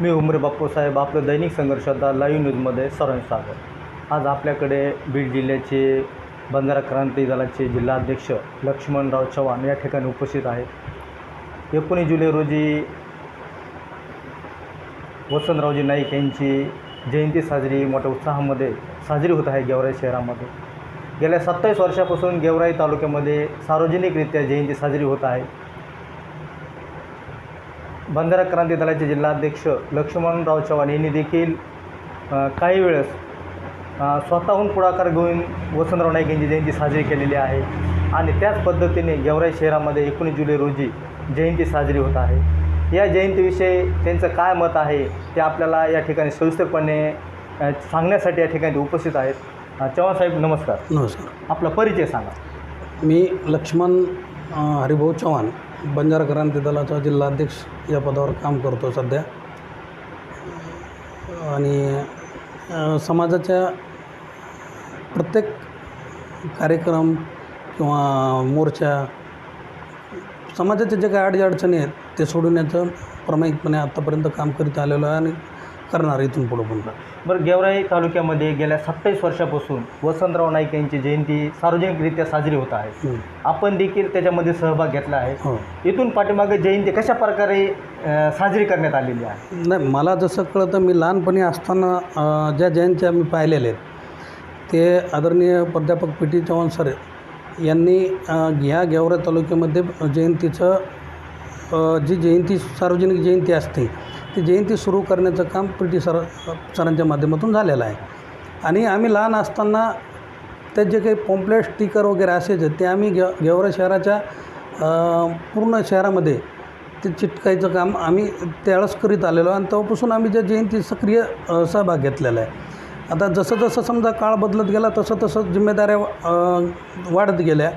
मी उमरे बाप्पूसाहेब आपलं दैनिक संघर्षदा लाईव्ह न्यूजमध्ये सर्वांचं स्वागत. आज आपल्याकडे बीड जिल्ह्याचे बंजारा क्रांती दलाचे जिल्हाध्यक्ष लक्ष्मणराव चव्हाण या ठिकाणी उपस्थित आहेत. एकोणीस जुलै रोजी वसंतरावजी नाईक यांची जयंती साजरी मोठ्या उत्साहामध्ये साजरी होत आहे गेवराई शहरामध्ये. गेल्या सत्तावीस वर्षापासून गेवराई तालुक्यामध्ये सार्वजनिकरित्या जयंती साजरी होत आहे. बंजारा क्रांती दलाचे जिल्हाध्यक्ष लक्ष्मणराव चव्हाण यांनी देखील काही वेळेस स्वतःहून पुढाकार घेऊन वसंतराव नाईक यांची जयंती साजरी केलेली आहे. आणि त्याच पद्धतीने गेवराई शहरामध्ये एकोणीस जुलै रोजी जयंती साजरी होत आहे. या जयंतीविषयी त्यांचं काय मत आहे ते आपल्याला या ठिकाणी सविस्तरपणे सांगण्यासाठी या ठिकाणी उपस्थित आहेत. चव्हाण साहेब नमस्कार. नमस्कार. आपला परिचय सांगा. मी लक्ष्मण हरिभाऊ चव्हाण बंजारा क्रांती दलाचा जिल्हाध्यक्ष या पदावर काम करतो सध्या. आणि समाजाच्या प्रत्येक कार्यक्रम किंवा मोर्चा समाजाच्या जे काही अडचणी आहेत ते सोडवण्याचं प्रामाणिकपणे आत्तापर्यंत काम करीत आलेलो आहे आणि करणार इथून पुढं पण बरं गेवराई तालुक्यामध्ये गेल्या सत्तावीस वर्षापासून वसंतराव नाईक यांची जयंती सार्वजनिकरित्या साजरी होत आहे. आपण देखील त्याच्यामध्ये सहभाग घेतला आहे. हो. इथून पाठीमागे जयंती कशा प्रकारे साजरी करण्यात आलेली आहे? नाही मला जसं कळतं मी लहानपणी असताना ज्या जयंत्या मी पाहिलेल्या आहेत ते आदरणीय प्राध्यापक पी टी चव्हाण सर यांनी ह्या गेवरा तालुक्यामध्ये जयंतीचं जी जयंती सार्वजनिक जयंती असते ती जयंती सुरू करण्याचं काम पी टी सर सरांच्या माध्यमातून झालेलं आहे. आणि आम्ही लहान असताना ते जे काही पॉम्पलेट स्टिकर वगैरे असायचे ते आम्ही गे गेवरा शहराच्या पूर्ण शहरामध्ये ते चिटकायचं काम आम्ही त्यावेळेस करीत आलेलो आणि तेव्हापासून आम्ही ज्या जयंती सक्रिय सहभाग घेतलेला आहे. आता जसं जसं समजा काळ बदलत गेला तसं तसं जिम्मेदाऱ्या वाढत गेल्या.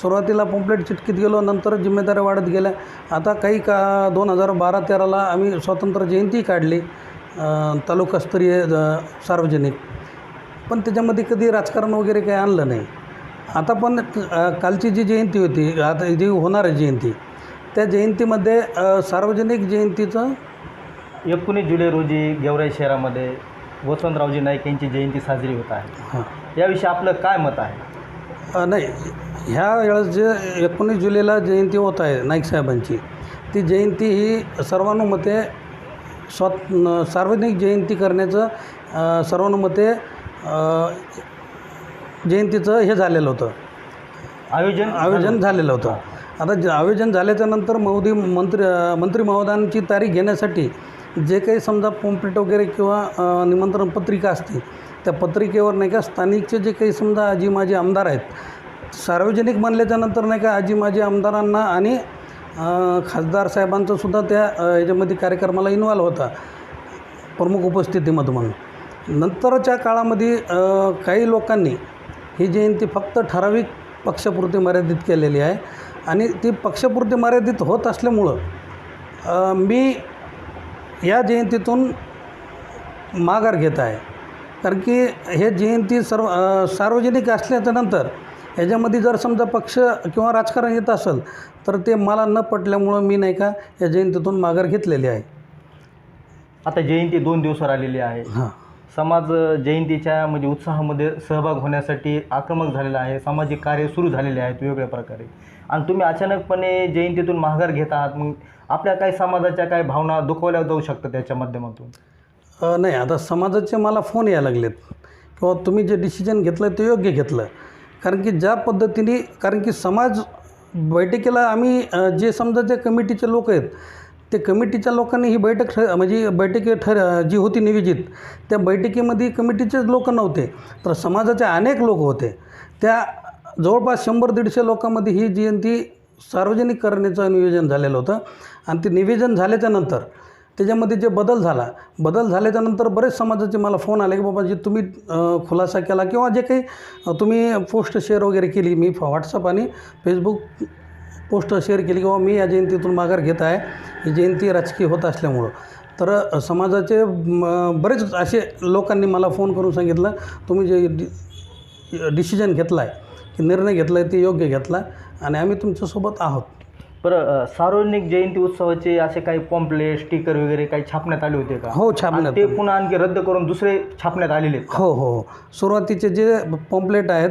सुरुवातीला पॉम्पलेट चिटकीत गेलो नंतर जिम्मेदाऱ्या वाढत गेल्या. आता काही का दोन हजार बारा तेराला आम्ही स्वतंत्र जयंती काढली तालुकास्तरीय सार्वजनिक. पण त्याच्यामध्ये कधी राजकारण वगैरे काही आणलं नाही. आता पण कालची जी जयंती होती आता जी होणार आहे जयंती त्या जयंतीमध्ये सार्वजनिक जयंतीचं एकोणीस जुलै रोजी गेवराई शहरामध्ये वसंतरावजी नाईक यांची जयंती साजरी होत आहे. हां. याविषयी आपलं काय मत आहे? नाही. ह्या वेळेस जे एकोणीस जुलैला जयंती होत आहे नाईक साहेबांची ती जयंती ही सर्वानुमते स्वत सार्वजनिक जयंती करण्याचं सर्वानुमते जयंतीचं हे झालेलं होतं. आयोजन आयोजन झालेलं होतं. आता जे आयोजन झाल्याच्यानंतर मोदी मंत्री मंत्री महोदयांची तारीख घेण्यासाठी जे काही समजा पॉम्पलेट वगैरे किंवा निमंत्रण पत्रिका असते त्या पत्रिकेवर नाही का स्थानिकचे जे काही समजा आजी माझे आमदार आहेत सार्वजनिक म्हणल्याच्यानंतर नाही का आजी माझे आमदारांना आणि खासदार साहेबांचंसुद्धा त्या याच्यामध्ये कार्यक्रमाला इन्व्हॉल्व होता. प्रमुख उपस्थितीमध्ये म्हणून. नंतरच्या काळामध्ये काही लोकांनी ही जयंती फक्त ठराविक पक्षपुरती मर्यादित केलेली आहे आणि ती पक्षपुरती मर्यादित होत असल्यामुळं मी या जयंतीतून माघार घेत आहे. कारण की हे जयंती सर्व सार्वजनिक असल्याच्यानंतर ह्याच्यामध्ये जर समजा पक्ष किंवा राजकारण येत असेल तर ते मला न पटल्यामुळं मी नाही का या जयंतीतून माघार घेतलेली आहे. आता जयंती दोन दिवसावर आलेली आहे. हां. समाज जयंतीच्या म्हणजे उत्साहामध्ये सहभाग होण्यासाठी आक्रमक झालेला आहे. सामाजिक कार्य सुरू झालेले आहेत वेगवेगळ्या प्रकारे. आणि तुम्ही अचानकपणे जयंतीतून माघार घेत आहात मग आपल्या काही समाजाच्या काही भावना दुखवल्या जाऊ शकतात त्याच्या माध्यमातून? अ, नाही आता समाजाचे मला फोन यायला लागलेत. किंवा तुम्ही जे डिसिजन घेतलं ते योग्य घेतलं. कारण की ज्या पद्धतीने कारण की समाज बैठकीला आम्ही अ, जे समजा जे कमिटीचे लोक आहेत ते कमिटीच्या लोकांनी ही बैठक ठ म्हणजे बैठकी ठर जी होती नियोजित त्या बैठकीमध्ये कमिटीचेच लोक नव्हते. तर समाजाचे अनेक लोक होते. त्या जवळपास शंभर दीडशे लोकांमध्ये ही जयंती सार्वजनिक करण्याचं नियोजन झालेलं होतं. आणि ते निवेदन झाल्याच्यानंतर त्याच्यामध्ये जे बदल झाला बदल झाल्याच्यानंतर बरेच समाजाचे मला फोन आले की बाबा जे तुम्ही खुलासा केला किंवा जे काही तुम्ही पोस्ट शेअर वगैरे केली मी व्हॉट्सअप आणि फेसबुक पोस्ट शेअर केली किंवा मी या जयंतीतून माघार घेत आहे. ही जयंती राजकीय होत असल्यामुळं. तर समाजाचे बरेच असे लोकांनी मला फोन करून सांगितलं तुम्ही जे डि डिसिजन घेतला आहे की निर्णय घेतला आहे ते योग्य घेतला आणि आम्ही तुमच्यासोबत आहोत. बरं सार्वजनिक जयंती उत्सवाचे असे काही पॉम्पलेट स्टिकर वगैरे काही छापण्यात आले होते का हो आणि छापण्यात ते पुन्हा आणखी रद्द करून दुसरे छापण्यात आलेले आहेत का? हो हो. सुरुवातीचे जे पॉम्पलेट आहेत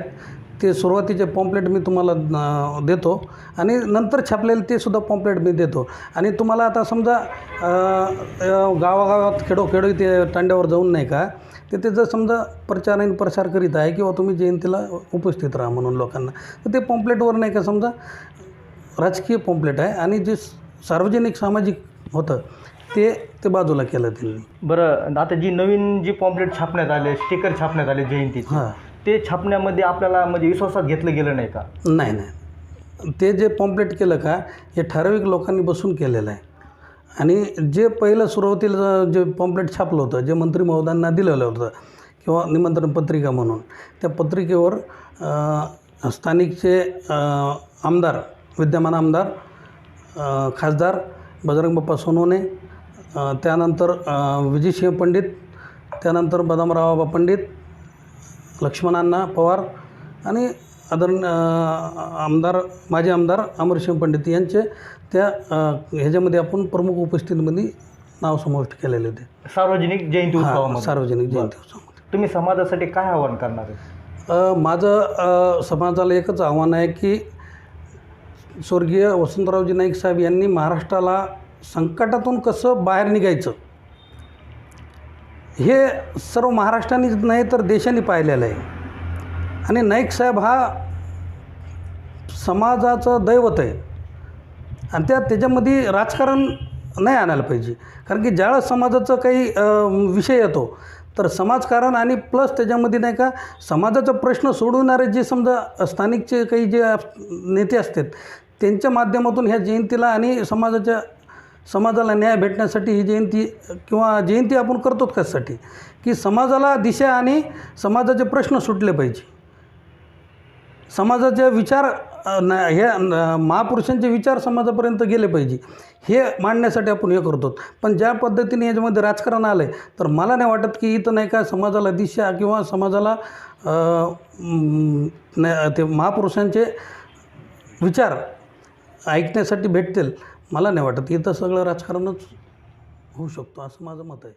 ते सुरुवातीचे पॉम्पलेट मी तुम्हाला अं, देतो आणि नंतर छापलेले ते सुद्धा पॉम्पलेट मी देतो आणि तुम्हाला आता समजा अं, अं, गावागावात खेडोखेडो ते तांड्यावर जाऊन नाही का तिथे जर समजा प्रचार आणि प्रसार करीत आहे किंवा तुम्ही जयंतीला उपस्थित राहा म्हणून लोकांना तर ते पॉम्पलेटवर नाही का समजा राजकीय पॉम्पलेट आहे आणि जे सार्वजनिक सामाजिक होतं ते ते बाजूला केलं त्यांनी. बरं आता जी नवीन जी पॉम्पलेट छापण्यात आले स्टिकर छापण्यात आले जयंतीचे हां. ते छापण्यामध्ये आपल्याला म्हणजे विश्वासात घेतलं गेलं नाही का? नाही नाही. ते जे पॉम्पलेट केलं का हे ठराविक लोकांनी बसून केलेलं आहे. आणि जे पहिलं सुरुवातीला जे पॉम्पलेट छापलं होतं जे मंत्री महोदयांना दिलेलं होतं किंवा निमंत्रण पत्रिका म्हणून त्या पत्रिकेवर स्थानिकचे आमदार विद्यमान आमदार खासदार बजरंग बाप्पा सोनवणे त्यानंतर विजयसिंह पंडित त्यानंतर बदामराव बाबा पंडित लक्ष्मणांना पवार आणि आदरण आमदार माजी आमदार अमरसिंह पंडित यांचे त्या ह्याच्यामध्ये आपण प्रमुख उपस्थितीमध्ये नाव समाविष्ट केलेले होते. सार्वजनिक जयंती उत्सवामध्ये. सार्वजनिक जयंती उत्सवामध्ये. तुम्ही समाजासाठी काय आवाहन करणार माझं समाजाला एकच आव्हान आहे की स्वर्गीय वसंतरावजी नाईक साहेब यांनी महाराष्ट्राला संकटातून कसं बाहेर निघायचं? हे सर्व महाराष्ट्रानेच नाही तर देशाने पाहिलेलं आहे. आणि नाईक साहेब हा समाजाचं दैवत आहे. आणि त्या त्याच्यामध्ये राजकारण नाही आणायला पाहिजे. कारण की ज्यावेळेस समाजाचं काही विषय येतो तर समाजकारण आणि प्लस त्याच्यामध्ये नाही का समाजाचा प्रश्न सोडवणारे जे समजा स्थानिकचे काही जे नेते असतात त्यांच्या माध्यमातून ह्या जयंतीला आणि समाजाच्या समाजाला न्याय भेटण्यासाठी ही जयंती किंवा जयंती आपण करतो कशासाठी? की समाजाला दिशा आणि समाजाचे प्रश्न सुटले पाहिजे. समाजाचे विचार हे महापुरुषांचे विचार समाजापर्यंत गेले पाहिजे. हे मांडण्यासाठी आपण हे करतो. पण ज्या पद्धतीने याच्यामध्ये राजकारण आलं आहे तर मला नाही वाटत की इथं नाही का समाजाला दिशा किंवा समाजाला न- ते महापुरुषांचे विचार ऐकण्यासाठी भेटतील. मला नाही वाटत. इथं सगळं राजकारणच होऊ शकतो असं माझं मत आहे.